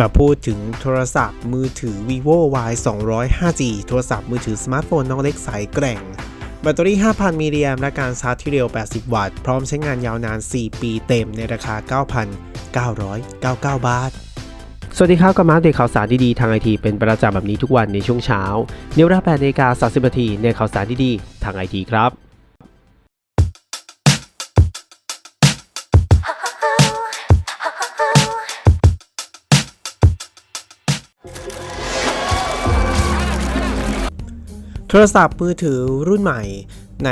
มาพูดถึงโทรศัพท์มือถือ vivo y 2 0 0 5G โทรศัพท์มือถือสมาร์ทโฟนน้องเล็กสายแกร่ง แบตเตอรี่ 5,000 มิลลิแอมป์และการชาร์จที่เร็ว 80 วัตต์ พร้อมใช้งานยาวนาน 4 ปีเต็มในราคา 9,999 บาท สวัสดีครับกับมาอัปเดตข่าวสารดีๆ ทางไอทีเป็นประจำแบบนี้ทุกวันในช่วงเช้าในเวลา8นาฬิกา30นาทีในข่าวสารดีๆ ทางไอทีครับ ทรศัพท์มือถือรุ่นใหม่ใน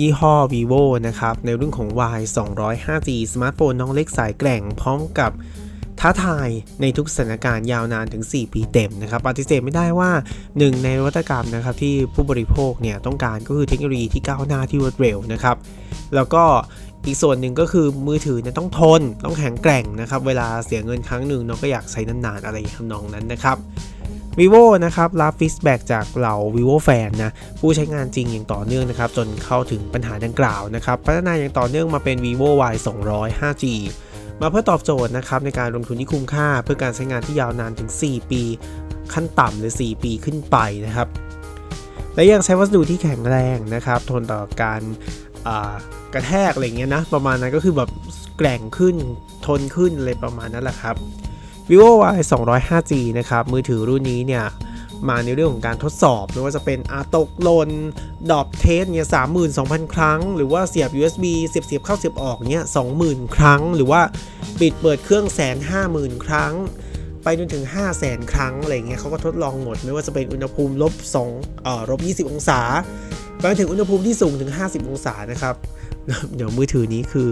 ยี่ห้อ vivo นะครับ ในรุ่นของ y 2 0 5G สมาร์ทโฟนน้องเล็กสายแกร่งพร้อมกับท้าทายในทุกสถานการณ์ยาวนานถึง 4 ปีเต็มนะครับปฏิเสธไม่ได้ว่าหนึ่งในนวัตกรรมนะครับที่ผู้บริโภคเนี่ยต้องการก็คือเทคโนโลยีที่ก้าวหน้าที่รวดเร็วนะครับ แล้วก็อีกส่วนหนึ่งก็คือมือถือเนี่ยต้องทน ต้องแข็งแกร่งนะครับ เวลาเสียเงินครั้งหนึ่งน้องก็อยากใช้นานๆอะไรทำนองนั้นนะครับ vivo นะครับรับฟีดแบ็กจากเหล่า vivo แฟนนะผู้ใช้งานจริงอย่างต่อเนื่องนะครับจนเข้าถึงปัญหาดังกล่าวนะครับพัฒนาอย่างต่อเนื่องมาเป็น vivo y 200 5G มาเพื่อตอบโจทย์นะครับในการลงทุนที่คุ้มค่า เพื่อการใช้งานที่ยาวนานถึง 4 ปี ขั้นต่ำเลย4ปีขึ้นไปนะครับ และยังใช้วัสดุที่แข็งแรงนะครับ ทนต่อการกระแทกอะไรเงี้ยนะประมาณนั้นก็คือแบบแกร่งขึ้นทนขึ้นอะไรประมาณนั้นแหละครับ vivo y 2 0 5G นะครับ มือถือรุ่นนี้เนี่ยมาในเรื่องของการทดสอบไม่ว่าจะเป็นอาตกลนดรอปเทสเนี่ย32,000ครั้ง หรือว่าเสียบ USB เสียบเสียบเข้าเสียบออกเนี่ย20,000ครั้ง หรือว่าปิดเปิดเครื่องแสนห้าหมื่นครั้ง ไปจนถึง 5 0 0แสนครั้งอะไรเงี้ยเขาก็ทดลองหมด ไม่ว่าจะเป็นอุณหภูมิลบ2เอ่อลบ20 องศา ไปถึงอุณหภูมิที่สูงถึง 50 องศานะครับ เดี๋ยวมือถือนี้คือ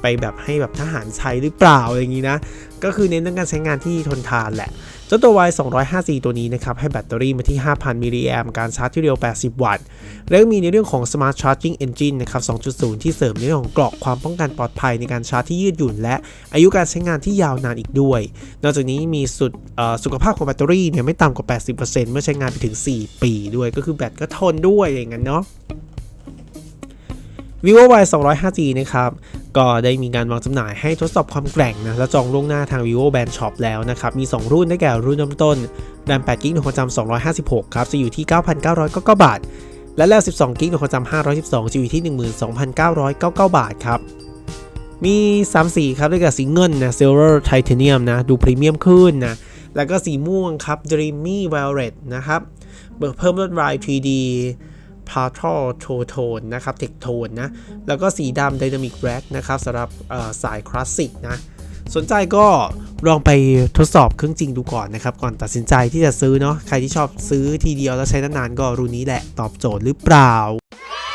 ไปแบบให้แบบทหารใช้หรือเปล่าอะไรอย่างนี้นะ ก็คือเน้นเรื่องการใช้งานที่ทนทานแหละ เจ้าตัว Y 254ตัวนี้นะครับ ให้แบตเตอรี่มาที่ 5,000 มิลลิแอมการชาร์จที่เร็ว 80 วัตต์ แล้วก็มีในเรื่องของ Smart Charging Engine นะครับ 2.0 ที่เสริมในเรื่องของเกราะความป้องกันปลอดภัยในการชาร์จที่ยืดหยุ่น และอายุการใช้งานที่ยาวนานอีกด้วย นอกจากนี้มีสุดสุขภาพของแบตเตอรี่เนี่ยไม่ต่ำกว่า 80%เมื่อใช้งานไปถึง 4 ปีด้วย ก็คือแบตก็ทนด้วยอย่างนั้นเนาะ vivo y 205G นะครับ ก็ได้มีการวางจำหน่ายให้ทดสอบความแกร่งนะ และจองล่วงหน้าทาง vivo band shop แล้วนะครับ มี 2 รุ่นได้แก่รุ่นเริ่มต้นแรม8กิกในความจำ256 ครับ จะอยู่ที่ 9,999 บาท และแล้ว 12กิกในความจำ512 จะอยู่ที่ 12,999 บาทครับมี 3 สีครับได้แก่สีเงินนะ silver titanium นะ ดูพรีเมียมขึ้นนะ แล้วก็สีม่วงครับ dreamy violet นะครับ เบิกเพิ่มลวดลาย 3D p a t r o t o tone นะครับเทคโทนนะ แล้วก็สีดำ Dynamic Red นะครับสำหรับสายคลาสสิกนะ สนใจก็ลองไปทดสอบเครื่องจริงดูก่อนนะครับ ก่อนตัดสินใจที่จะซื้อเนาะ ใครที่ชอบซื้อทีเดียวแล้วใช้นานๆก็รุ่นนี้แหละตอบโจทย์หรือเปล่า